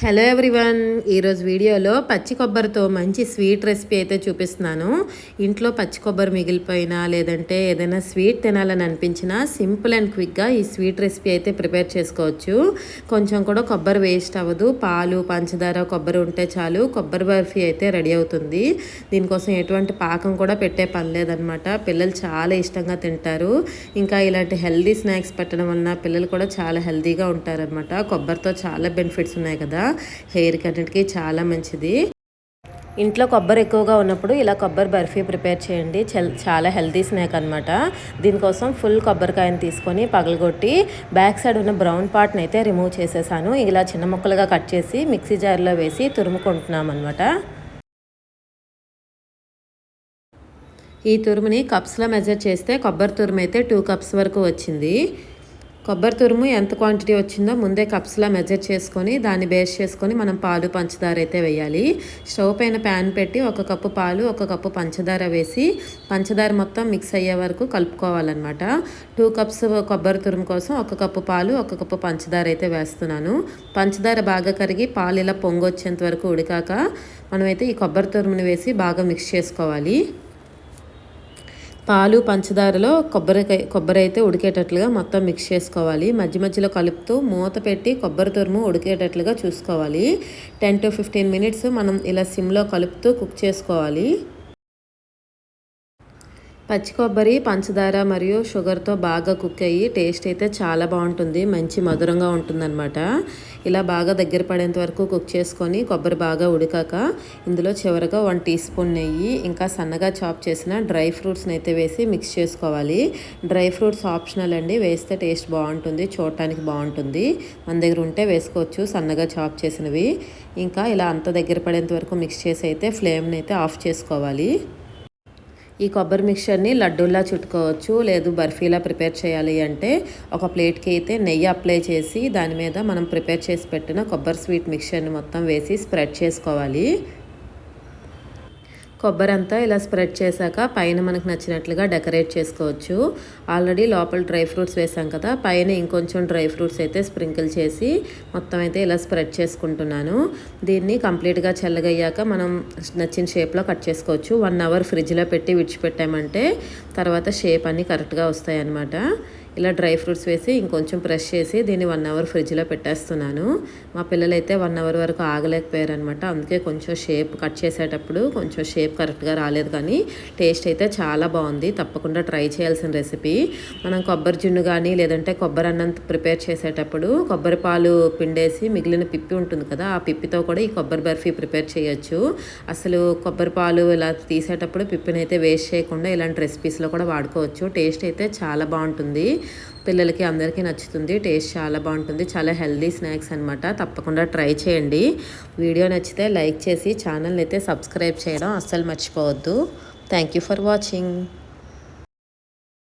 Hello everyone ఈరోజు వీడియోలో పచ్చి కొబ్బరితో మంచి స్వీట్ రెసిపీ అయితే చూపిస్తున్నాను. ఇంట్లో పచ్చి కొబ్బరి మిగిలిపోయినా లేదంటే ఏదైనా స్వీట్ తినాలని అనిపించినా సింపుల్ అండ్ క్విక్గా ఈ స్వీట్ రెసిపీ అయితే ప్రిపేర్ చేసుకోవచ్చు. కొంచెం కూడా కొబ్బరి వేస్ట్ అవ్వదు. పాలు పంచదార కొబ్బరి ఉంటే చాలు కొబ్బరి బర్ఫీ అయితే రెడీ అవుతుంది. దీనికోసం ఎటువంటి పాకం కూడా పెట్టే పని లేదనమాట పిల్లలు చాలా ఇష్టంగా తింటారు. ఇంకా ఇలాంటి హెల్దీ స్నాక్స్ పెట్టడం వలన పిల్లలు కూడా చాలా హెల్దీగా ఉంటారనమాట కొబ్బరితో చాలా బెనిఫిట్స్ ఉన్నాయి కదా. హెయిర్ అన్నిటికీ చాలా మంచిది. ఇంట్లో కొబ్బరి ఎక్కువగా ఉన్నప్పుడు ఇలా కొబ్బరి బర్ఫీ ప్రిపేర్ చేయండి. చాలా హెల్తీ స్నాక్ అనమాట దీనికోసం ఫుల్ కొబ్బరికాయని తీసుకొని పగలగొట్టి బ్యాక్ సైడ్ ఉన్న బ్రౌన్ పార్ట్ని అయితే రిమూవ్ చేసేసాను. ఇలా చిన్న ముక్కలుగా కట్ చేసి మిక్సీ జార్లో వేసి తురుముకుంటున్నాం అనమాట ఈ తురుముని కప్స్లో మెజర్ చేస్తే కొబ్బరి తురుము అయితే టూ కప్స్ వరకు వచ్చింది. కొబ్బరి తురుము ఎంత క్వాంటిటీ వచ్చిందో ముందే కప్స్లా మెజర్ చేసుకొని దాన్ని బేస్ చేసుకొని మనం పాలు పంచదార అయితే వేయాలి. స్టవ్ పైన ప్యాన్ పెట్టి ఒక కప్పు పాలు ఒక కప్పు పంచదార వేసి పంచదార మొత్తం మిక్స్ అయ్యే వరకు కలుపుకోవాలన్నమాట. టూ కప్స్ కొబ్బరి తురుము కోసం ఒక కప్పు పాలు ఒక కప్పు పంచదార అయితే వేస్తున్నాను. పంచదార బాగా కరిగి పాలు ఇలా పొంగొచ్చేంత వరకు ఉడికాక మనమైతే ఈ కొబ్బరి తురుముని వేసి బాగా మిక్స్ చేసుకోవాలి. పాలు పంచదారలో కొబ్బరికాయ కొబ్బరి అయితే ఉడికేటట్లుగా మొత్తం మిక్స్ చేసుకోవాలి. మధ్య మధ్యలో కలుపుతూ మూత పెట్టి కొబ్బరి తురుము ఉడికేటట్లుగా చూసుకోవాలి. టెన్ టు ఫిఫ్టీన్ మినిట్స్ మనం ఇలా సిమ్లో కలుపుతూ కుక్ చేసుకోవాలి. పచ్చి కొబ్బరి పంచదార మరియు షుగర్తో బాగా కుక్ అయ్యి టేస్ట్ అయితే చాలా బాగుంటుంది. మంచి మధురంగా ఉంటుందన్నమాట. ఇలా బాగా దగ్గర పడేంత వరకు కుక్ చేసుకొని కొబ్బరి బాగా ఉడికాక ఇందులో చివరగా వన్ టీ స్పూన్ నెయ్యి ఇంకా సన్నగా చాప్ చేసిన డ్రై ఫ్రూట్స్ని అయితే వేసి మిక్స్ చేసుకోవాలి. డ్రై ఫ్రూట్స్ ఆప్షనల్ అండి. వేస్తే టేస్ట్ బాగుంటుంది చూడటానికి బాగుంటుంది. మన దగ్గర ఉంటే వేసుకోవచ్చు సన్నగా చాప్ చేసినవి. ఇంకా ఇలా అంత దగ్గర పడేంత వరకు మిక్స్ చేసి అయితే ఫ్లేమ్ని అయితే ఆఫ్ చేసుకోవాలి. ఈ కొబ్బరి మిక్చర్ని లడ్డూలా చుట్టుకోవచ్చు లేదు బర్ఫీలా ప్రిపేర్ చేయాలి అంటే ఒక ప్లేట్కి అయితే నెయ్యి అప్లై చేసి దాని మీద మనం ప్రిపేర్ చేసి పెట్టిన కొబ్బరి స్వీట్ మిక్చర్ని మొత్తం వేసి స్ప్రెడ్ చేసుకోవాలి. కొబ్బరి అంతా ఇలా స్ప్రెడ్ చేశాక పైన మనకు నచ్చినట్లుగా డెకరేట్ చేసుకోవచ్చు. ఆల్రెడీ లోపల డ్రై ఫ్రూట్స్ వేసాం కదా పైన ఇంకొంచెం డ్రై ఫ్రూట్స్ అయితే స్ప్రింకిల్ చేసి మొత్తం అయితే ఇలా స్ప్రెడ్ చేసుకుంటున్నాను. దీన్ని కంప్లీట్గా చల్లగయ్యాక మనం నచ్చిన షేప్లో కట్ చేసుకోవచ్చు. వన్ అవర్ ఫ్రిడ్జ్లో పెట్టి విడిచిపెట్టామంటే తర్వాత షేప్ అన్నీ కరెక్ట్గా వస్తాయన్నమాట. ఇలా డ్రై ఫ్రూట్స్ వేసి ఇంకొంచెం ప్రెష్ చేసి దీన్ని వన్ అవర్ ఫ్రిడ్జ్లో పెట్టేస్తున్నాను. మా పిల్లలైతే వన్ అవర్ వరకు ఆగలేకపోయారు అనమాట అందుకే కొంచెం షేప్ కట్ చేసేటప్పుడు కొంచెం షేప్ కరెక్ట్గా రాలేదు కానీ టేస్ట్ అయితే చాలా బాగుంది. తప్పకుండా ట్రై చేయాల్సిన రెసిపీ. మనం కొబ్బరి జున్ను కానీ లేదంటే కొబ్బరి అన్నం ప్రిపేర్ చేసేటప్పుడు కొబ్బరి పాలు పిండేసి మిగిలిన పిప్పి ఉంటుంది కదా ఆ పిప్పితో కూడా ఈ కొబ్బరి బర్ఫీ ప్రిపేర్ చేయొచ్చు. అసలు కొబ్బరి పాలు ఇలా తీసేటప్పుడు పిప్పిని అయితే వేస్ట్ చేయకుండా ఇలాంటి రెసిపీస్లో కూడా వాడుకోవచ్చు. టేస్ట్ అయితే చాలా బాగుంటుంది. పిల్లలకి అందరికీ నచ్చుతుంది టేస్ట్ చాలా బాగుంటుంది చాలా హెల్దీ స్నాక్స్ అనమాట తప్పకుండా ట్రై చేయండి. వీడియో నచ్చితే లైక్ చేసి ఛానల్ని అయితే సబ్స్క్రైబ్ చేయడం అస్సలు మర్చిపోవద్దు. Thank you for watching.